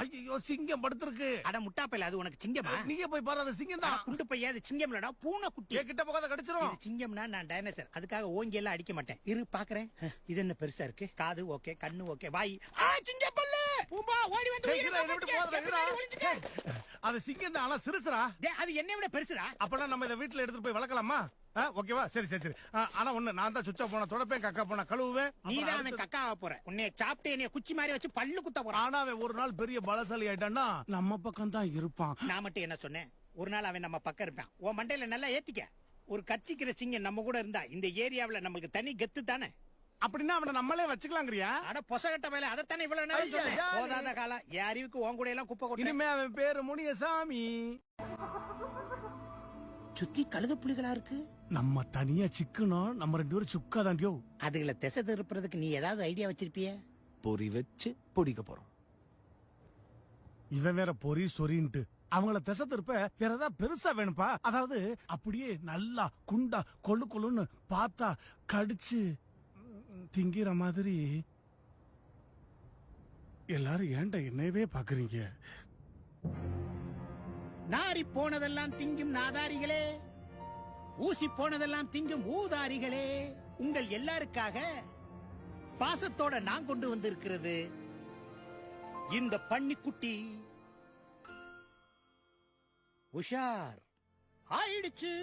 ஐயோ சிங்கம் படுத்திருக்கு. அட முட்டாப்பையில அது உனக்கு சிங்கமா? நீங்க போய் பாரு அது சிங்கம் தான். குண்டு பையா அது சிங்கம் இல்லடா பூனை குட்டி கிட்ட போகாத கடிச்சிரும். இது சிங்கம்னா நான் டைனோசர் அதுக்காக ஓங்கி எல்லாம் அடிக்க மாட்டேன். இரு பாக்குறேன். இது என்ன பெருசா இருக்கு? காது ஓகே கண்ணு ஓகே வாய். ஆ சிங்க பல்லு பூம்பா ஓடி வந்து அது சிங்கம் ஆனா சிறுசுடா டேய், அது என்னை விட பெருசுடா அப்பனா நம்ம இதை வீட்டுல எடுத்துட்டு போய் வளர்க்கலாமா? ஓகேவா? சரி சரி சரி. ஆனா ஒண்ணு நான் தான் சுவிட்ச் போன தொடப்பேன் கக்கா போன கழுவுவேன். நீ தான் அவன் கக்கா போற. உன்னைய சாப்பிட்டு என்னைய குச்சி மாதிரி வச்சு பல்லு குத்த போறான். ஆனா அவன் ஒரு நாள் பெரிய பலசாலி ஆயிட்டான்னா நம்ம பக்கம் தான் இருப்பான். நான் மட்டும் என்ன சொன்னேன்? ஒரு நாள் அவன் நம்ம பக்கம் இருப்பான். உன் மண்டையில நல்லா ஏத்திக்க. ஒரு கட்சிக்கிற சிங்கம் நம்ம கூட இருந்தா இந்த ஏரியாவுல நம்மளுக்கு தனி கெத்து தானே? அப்படின்னா அவனை நம்மளே வச்சுக்கலாங்கிறியா? அட பொசகட்ட மேல அதைத்தானே இவ்வளவு நேரம் சொன்னேன்? போதாத காலம் என் அறிவுக்கு உன் கூட எல்லாம் குப்பை கொட்டு. இனிமே அவன் பேரு முனியசாமி. சுத்தி கழுது புலிகளா இருக்கு? நம்ம தனியா சிக்கணும் நம்ம ரெண்டு பேரும் சுக்கா தாண்டியோ அதுகளை திசை திருப்புறதுக்கு நீ ஏதாவது ஐடியா வச்சிருப்பிய? பொறி வச்சு பொடிக்க போறோம். இவன் வேற பொறி சொரின்ட்டு அவங்கள திசை திருப்ப வேற ஏதாவது பெருசா வேணும்பா. அதாவது அப்படியே நல்லா குண்டா கொள்ளு கொள்ளுன்னு பார்த்தா கடிச்சு திங்கிற மாதிரி. எல்லாரும் ஏன்டா என்னவே பாக்குறீங்க? நாரி போனதெல்லாம் திங்கும் நாதாரிகளே. ஊசி போனதெல்லாம் திங்கும் ஊதாரிகளே. உங்கள் எல்லாருக்காக பாசத்தோட நான் கொண்டு வந்திருக்கிறது. இந்த பன்னிக்குட்டி. உஷார். ஆயிடுச்சு.